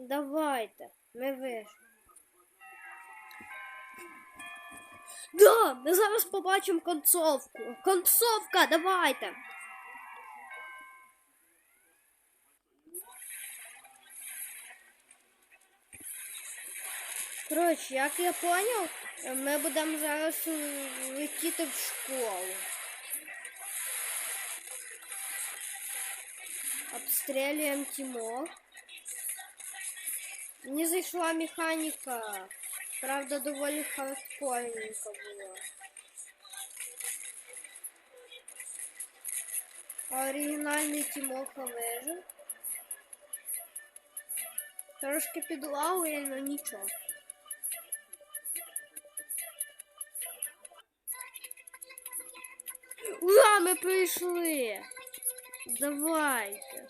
Давайте, ми вийшли. Да, ми зараз побачимо концовку. Концовка, давайте. Коротше, як я поняв, ми будемо зараз летіти в школу. Обстрілюємо Тімок. Мені зайшла механіка. Правда, доволі хардкорненько була. А оригінальний Тімоха вижив. Трошки підлагує, але нічого. Ура, ми прийшли! Давайте.